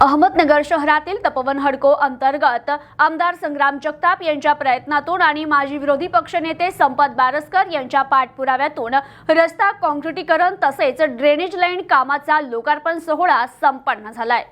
अहमदनगर शहरातील तपोवन हडको अंतर्गत आमदार संग्राम जगताप यांच्या प्रयत्नातून आणि माजी विरोधी पक्षनेते संपत बारसकर यांच्या पाठपुराव्यातून रस्ता काँक्रिटीकरण तसेच ड्रेनेज लाईन कामाचा लोकार्पण सोहळा संपन्न झालाय.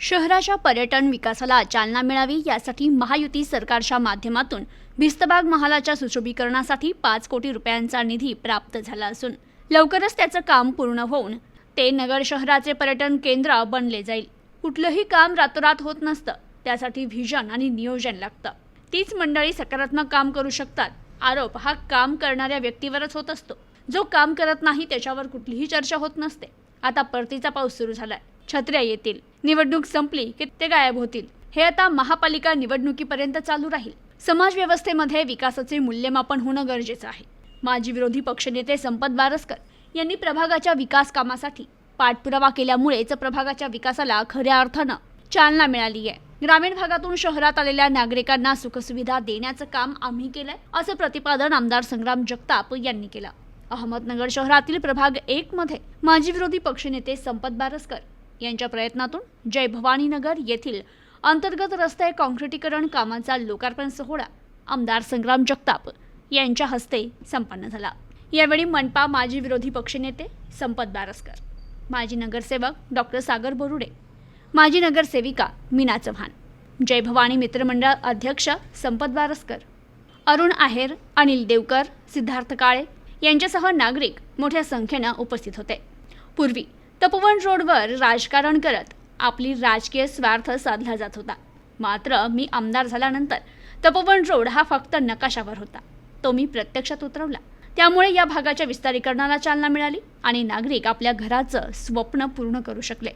शहराच्या पर्यटन विकासाला चालना मिळावी यासाठी महायुती सरकारच्या माध्यमातून भिस्तबाग महालाच्या सुशोभीकरणासाठी पाच कोटी रुपयांचा निधी प्राप्त झाला असून लवकरच त्याचं काम पूर्ण होऊन ते नगर शहराचे पर्यटन केंद्र बनले जाईल. कुठलंही काम रातोरात होत नसतं. त्यासाठी व्हिजन आणि नियोजन लागतं. तीच मंडळी सकारात्मक काम करू शकतात. आरोप हा काम करणाऱ्या व्यक्तीवरच होत असतो. जो काम करत नाही त्याच्यावर कुठलीही चर्चा होत नसते. आता परतीचा पाऊस सुरू झालाय. छत्र्या येतील. निवडणूक संपली की ते गायब होतील. हे आता महापालिका निवडणुकीपर्यंत चालू राहील. समाज व्यवस्थेमध्ये विकासाचे मूल्यमापन होणं गरजेचं आहे. माजी विरोधी पक्षनेते संपत बारसकर यांनी प्रभागाच्या विकास कामासाठी पाठपुरावा केल्यामुळेच प्रभागाच्या विकासाला खऱ्या अर्थानं चालना मिळाली आहे. ग्रामीण भागातून शहरात आलेल्या नागरिकांना सुखसुविधा देण्याचं काम आम्ही केलंय असं प्रतिपादन आमदार संग्राम जगताप यांनी केलं. अहमदनगर शहरातील प्रभाग एक मध्ये माजी विरोधी पक्षनेते संपत बारसकर यांच्या प्रयत्नातून जय भवानीनगर येथील अंतर्गत रस्ते काँक्रिटीकरण कामाचा लोकार्पण सोहळा आमदार संग्राम जगताप यांच्या हस्ते संपन्न झाला. यावेळी मनपा माजी विरोधी पक्षनेते संपत बारसकर माजी नगरसेवक डॉक्टर सागर बोरुडे माजी नगरसेविका मीना चव्हाण जय भवानी मित्रमंडळ अध्यक्ष संपत बारसकर अरुण आहेर अनिल देवकर सिद्धार्थ काळे यांच्यासह नागरिक मोठ्या संख्येनं उपस्थित होते. पूर्वी तपोवन रोडवर राजकारण करत आपली राजकीय स्वार्थ साधला जात होता. मात्र मी आमदार झाल्यानंतर तपोवन रोड हा फक्त नकाशावर होता. तो मी प्रत्यक्षात उतरवला. त्यामुळे या भागाच्या विस्तारीकरणाला चालना मिळाली आणि नागरिक आपल्या घराचं स्वप्न पूर्ण करू शकले.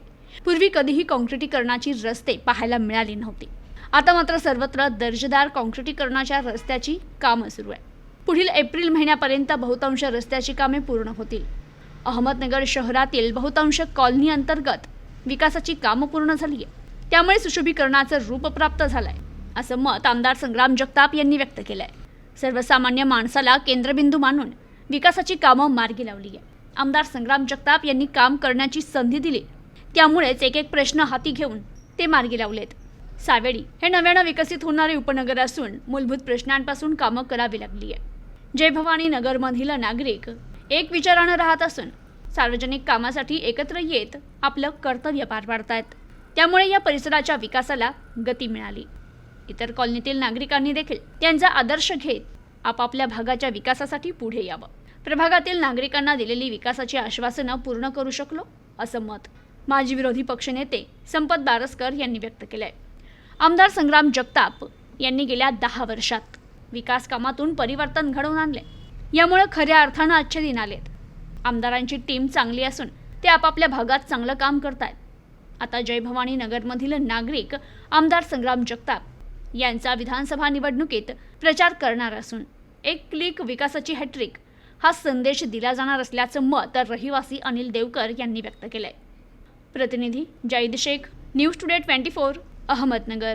पूर्वी कधीही काँक्रिटीकरणाची रस्ते पाहायला मिळाली नव्हती. आता मात्र सर्वत्र दर्जेदार काँक्रिटीकरणाच्या रस्त्याची कामं सुरू आहे. पुढील एप्रिल महिन्यापर्यंत बहुतांश रस्त्याची कामे पूर्ण होतील. अहमदनगर शहरातील बहुतांश कॉलनी अंतर्गत विकासाची कामं पूर्ण झाली आहे त्यामुळे सुशोभीकरणाचं रूप प्राप्त झालंय असं मत आमदार संग्राम जगताप यांनी व्यक्त केलंय. सर्वसामान्य माणसाला केंद्रबिंदू मानून विकासाची कामं मार्गी लावली आहे आमदार संग्राम जगताप यांनी काम करण्याची संधी दिली. त्यामुळेच एक एक प्रश्न हाती घेऊन ते मार्गी लावलेत. सावेडी हे नव्यानं विकसित होणारे उपनगर असून मूलभूत प्रश्नांपासून कामं करावी लागली आहे जय भवानी नगरमधील नागरिक एक विचारानं राहत असून सार्वजनिक कामासाठी एकत्र येत आपलं कर्तव्य पार पाडतायत. त्यामुळे या परिसराच्या विकासाला गती मिळाली. इतर कॉलनीतील नागरिकांनी देखील त्यांचा आदर्श घेत आपापल्या भागाच्या विकासासाठी पुढे यावं. प्रभागातील नागरिकांना दिलेली विकासाची आश्वासनं पूर्ण करू शकलो असं मत माजी विरोधी पक्षनेते संपत बारसकर यांनी व्यक्त केलंय. आमदार संग्राम जगताप यांनी गेल्या दहा वर्षात विकास कामातून परिवर्तन घडवून आणले यामुळे खऱ्या अर्थानं आजचे दिन आलेत. आमदारांची टीम चांगली असून ते आपापल्या भागात चांगलं काम करतायत. आता जय भवानी नगरमधील नागरिक आमदार संग्राम जगताप यांचा विधानसभा निवडणुकीत प्रचार करणार असून एक क्लिक विकासाची हॅट्रिक हा संदेश दिला जाणार असल्याचं मत रहिवासी अनिल देवकर यांनी व्यक्त केलंय. प्रतिनिधी Zaid Shaikh news today twenty four Ahmednagar.